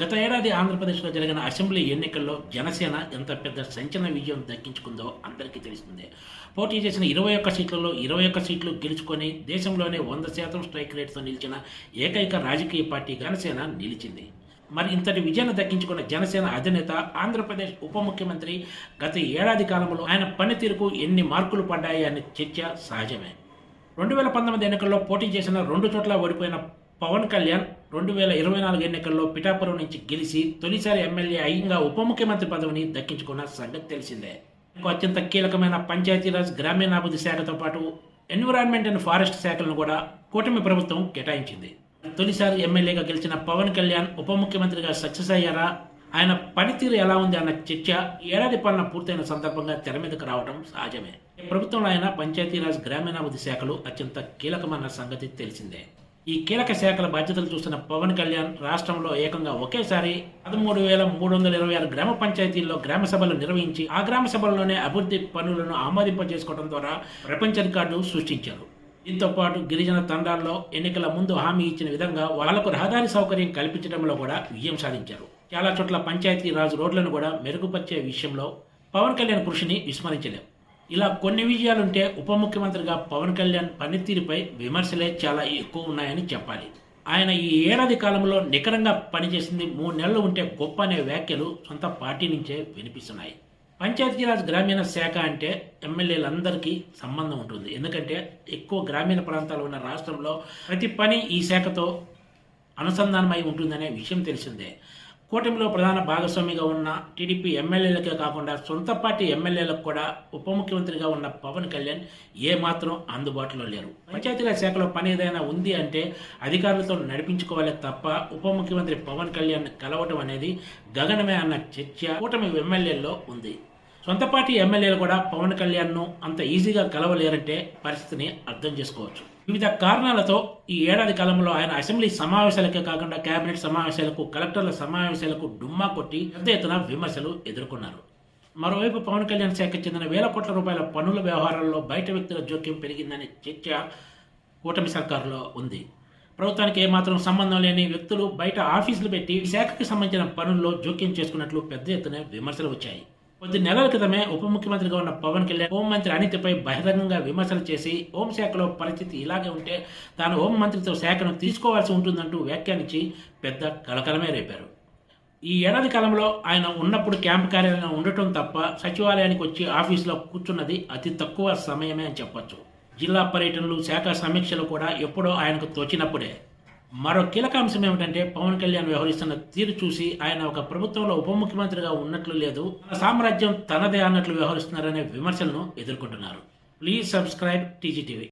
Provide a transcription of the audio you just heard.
గత ఏడాది ఆంధ్రప్రదేశ్లో జరిగిన అసెంబ్లీ ఎన్నికల్లో జనసేన ఎంత పెద్ద సంచలన విజయం దక్కించుకుందో అందరికీ తెలిసిందే పోటీ చేసిన ఇరవై ఒక్క సీట్లలో ఇరవై ఒక్క సీట్లు గెలుచుకొని దేశంలోనే వంద శాతం స్ట్రైక్ రేట్తో నిలిచిన ఏకైక రాజకీయ పార్టీ జనసేన నిలిచింది. మరి ఇంతటి విజయాన్ని దక్కించుకున్న జనసేన అధినేత ఆంధ్రప్రదేశ్ ఉప ముఖ్యమంత్రి గత ఏడాది కాలంలో ఆయన పనితీరుకు ఎన్ని మార్కులు పడ్డాయి అనే చర్చ సహజమే. రెండు వేల పంతొమ్మిది ఎన్నికల్లో పోటీ చేసిన రెండు చోట్ల ఓడిపోయిన పవన్ కళ్యాణ్ రెండు వేల ఇరవై నాలుగు ఎన్నికల్లో పిఠాపురం నుంచి గెలిచి తొలిసారి ఎమ్మెల్యే అయ్యంగా ఉప ముఖ్యమంత్రి పదవిని దక్కించుకున్న సంగతి తెలిసిందే. అత్యంత కీలకమైన పంచాయతీరాజ్ గ్రామీణాభివృద్ధి శాఖతో పాటు ఎన్విరాన్మెంట్ అండ్ ఫారెస్ట్ శాఖలను కూడా కూటమి ప్రభుత్వం కేటాయించింది. తొలిసారి ఎమ్మెల్యేగా గెలిచిన పవన్ కళ్యాణ్ ఉప ముఖ్యమంత్రిగా సక్సెస్ అయ్యారా? ఆయన పనితీరు ఎలా ఉంది అన్న చర్చ ఏడాది పాలన పూర్తయిన సందర్భంగా తెర మీదకు రావడం సహజమే. ప్రభుత్వంలో ఆయన పంచాయతీరాజ్ గ్రామీణాభివృద్ధి శాఖలు అత్యంత కీలకమైన సంగతి తెలిసిందే. ఈ కీలక శాఖల బాధ్యతలు చూస్తున్న పవన్ కళ్యాణ్ రాష్ట్రంలో ఏకంగా ఒకేసారి పదమూడు వేల మూడు వందల ఇరవై ఆరు గ్రామ పంచాయతీల్లో గ్రామ సభలు నిర్వహించి ఆ గ్రామ సభల్లోనే అభివృద్ధి పనులను ఆమోదింపజేసుకోవడం ద్వారా ప్రపంచ రికార్డు సృష్టించారు. దీంతో పాటు గిరిజన తండాల్లో ఎన్నికల ముందు హామీ ఇచ్చిన విధంగా వాళ్ళకు రహదారి సౌకర్యం కల్పించడంలో కూడా విజయం సాధించారు. చాలా చోట్ల పంచాయతీ రాజ్ రోడ్లను కూడా మెరుగుపరిచే విషయంలో పవన్ కళ్యాణ్ కృషిని విస్మరించలేము ఇలా కొన్ని విజయాలుంటే ఉప ముఖ్యమంత్రిగా పవన్ కళ్యాణ్ పనితీరుపై విమర్శలే చాలా ఎక్కువ ఉన్నాయని చెప్పాలి. ఆయన ఈ ఏడాది కాలంలో నికరంగా పనిచేసింది మూడు నెలలు ఉంటే గొప్ప అనే వ్యాఖ్యలు సొంత పార్టీ నుంచే వినిపిస్తున్నాయి. పంచాయతీరాజ్ గ్రామీణ శాఖ అంటే ఎమ్మెల్యేలందరికీ సంబంధం ఉంటుంది. ఎందుకంటే ఎక్కువ గ్రామీణ ప్రాంతాలు ఉన్న రాష్ట్రంలో ప్రతి పని ఈ శాఖతో అనుసంధానమై ఉంటుందనే విషయం తెలిసిందే. కూటమిలో ప్రధాన భాగస్వామిగా ఉన్న టీడీపీ ఎమ్మెల్యేలకే కాకుండా సొంత పార్టీ ఎమ్మెల్యేలకు కూడా ఉప ముఖ్యమంత్రిగా ఉన్న పవన్ కళ్యాణ్ ఏమాత్రం అందుబాటులో లేరు. పంచాయతీరాజ్ శాఖలో పని ఏదైనా ఉంది అంటే అధికారులతో నడిపించుకోవాలి తప్ప ఉప ముఖ్యమంత్రి పవన్ కళ్యాణ్ కలవటం అనేది గగనమే అన్న చర్చ కూటమి ఎమ్మెల్యేల్లో ఉంది. సొంత పార్టీ ఎమ్మెల్యేలు కూడా పవన్ కళ్యాణ్ను అంత ఈజీగా కలవలేరంటే పరిస్థితిని అర్థం చేసుకోవచ్చు. వివిధ కారణాలతో ఈ ఏడాది కాలంలో ఆయన అసెంబ్లీ సమావేశాలకే కాకుండా కేబినెట్ సమావేశాలకు కలెక్టర్ల సమావేశాలకు డుమ్మా కొట్టి పెద్ద ఎత్తున విమర్శలు ఎదుర్కొన్నారు. మరోవైపు పవన్ కళ్యాణ్ శాఖకు చెందిన వేల కోట్ల రూపాయల పన్నుల వ్యవహారాల్లో బయట వ్యక్తుల జోక్యం పెరిగిందనే చర్చ కూటమి సర్కారులో ఉంది. ప్రభుత్వానికి ఏమాత్రం సంబంధం లేని వ్యక్తులు బయట ఆఫీసులు పెట్టి శాఖకు శాఖకి సంబంధించిన పనుల్లో జోక్యం చేసుకున్నట్లు పెద్ద ఎత్తున విమర్శలు వచ్చాయి. కొద్ది నెలల క్రితమే ఉప ముఖ్యమంత్రిగా ఉన్న పవన్ కళ్యాణ్ హోంమంత్రి అనితపై బహిరంగంగా విమర్శలు చేసి హోంశాఖలో పరిస్థితి ఇలాగే ఉంటే తాను హోంమంత్రితో శాఖను తీసుకోవాల్సి ఉంటుందంటూ వ్యాఖ్యానించి పెద్ద కలకలమే రేపారు. ఈ ఏడాది కాలంలో ఆయన ఉన్నప్పుడు క్యాంప్ కార్యాలయం ఉండటం తప్ప సచివాలయానికి వచ్చి ఆఫీసులో కూర్చున్నది అతి తక్కువ సమయమే అని చెప్పొచ్చు. జిల్లా పర్యటనలు శాఖ సమీక్షలు కూడా ఎప్పుడో ఆయనకు తోచినప్పుడే. మరో కీలక అంశం ఏమిటంటే పవన్ కళ్యాణ్ వ్యవహరిస్తున్న తీరు చూసి ఆయన ఒక ప్రభుత్వంలో ఉప ముఖ్యమంత్రిగా ఉన్నట్లు లేదు. తన సామ్రాజ్యం తనదే అన్నట్లు వ్యవహరిస్తున్నారనే విమర్శలను ఎదుర్కొంటున్నారు. Please subscribe TGTV